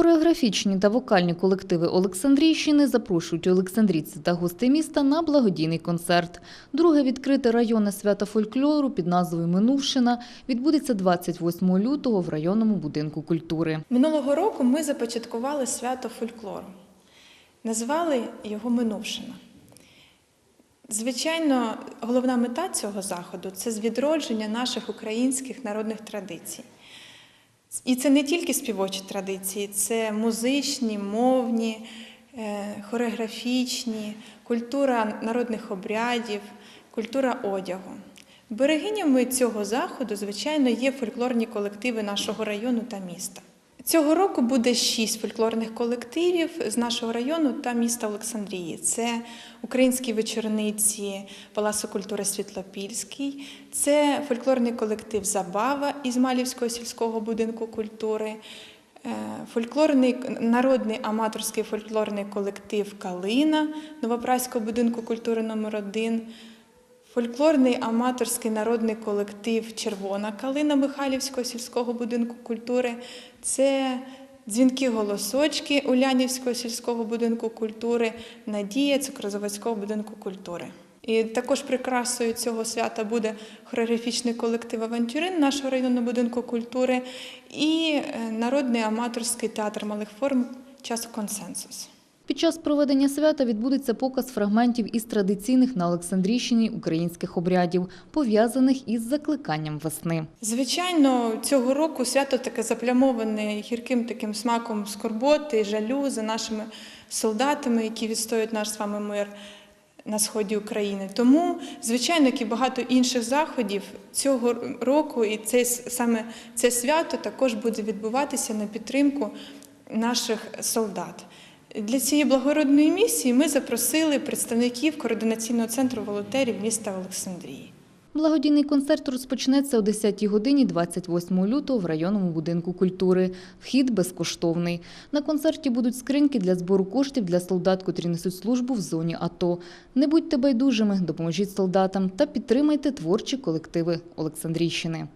Хореографічні та вокальні колективи Олександрійщини запрошують олександрійців та гостей міста на благодійний концерт. Друге відкрите районне свято фольклору під назвою Минувшина відбудеться 28 лютого в районному будинку культури. Минулого року ми започаткували свято фольклору. Назвали його Минувшина. Звичайно, головна мета цього заходу це відродження наших українських народних традицій. І це не тільки співочі традиції, це музичні, мовні, е, хореографічні, культура народних обрядів, культура одягу. Берегинями цього заходу, звичайно, є фольклорні колективи нашого району та міста. Цього року буде шість фольклорних колективів з нашого району та міста Олександрії. Це українські вечорниці Палацу культури Світлопільський, це фольклорний колектив Забава із Малівського сільського будинку культури, е, фольклорний народний аматорський фольклорний колектив Калина Новопраського будинку культури номер 1 Фольклорний аматорський народний колектив Червона калина Михайлівського сільського будинку культури. Це дзвінки голосочки Улянівського сільського будинку культури, Надія Цукрозаводського будинку культури. І також прикрасою цього свята буде хореографічний колектив Авантюрин нашого районного будинку культури і е, народний аматорський театр малих форм час консенсус. Під час проведення свята відбудеться показ фрагментів із традиційних на Олександрійщині українських обрядів, пов'язаних із закликанням весни. Звичайно, цього року свято таке заплямоване гірким таким смаком скорботи, жалю за нашими солдатами, які відстоюють наш з вами мир на сході України. Тому, звичайно, як і багато інших заходів цього року, і це саме це свято також буде відбуватися на підтримку наших солдат. Для цієї благородної місії ми запросили представників координаційного центру волонтерів міста Олександрії. Благодійний концерт розпочнеться о 10 годині 28 лютого в районному будинку культури. Вхід безкоштовний. На концерті будуть скриньки для збору коштів для солдат, котрі несуть службу в зоні АТО. Не будьте байдужими, допоможіть солдатам та підтримайте творчі колективи Олександрійщини.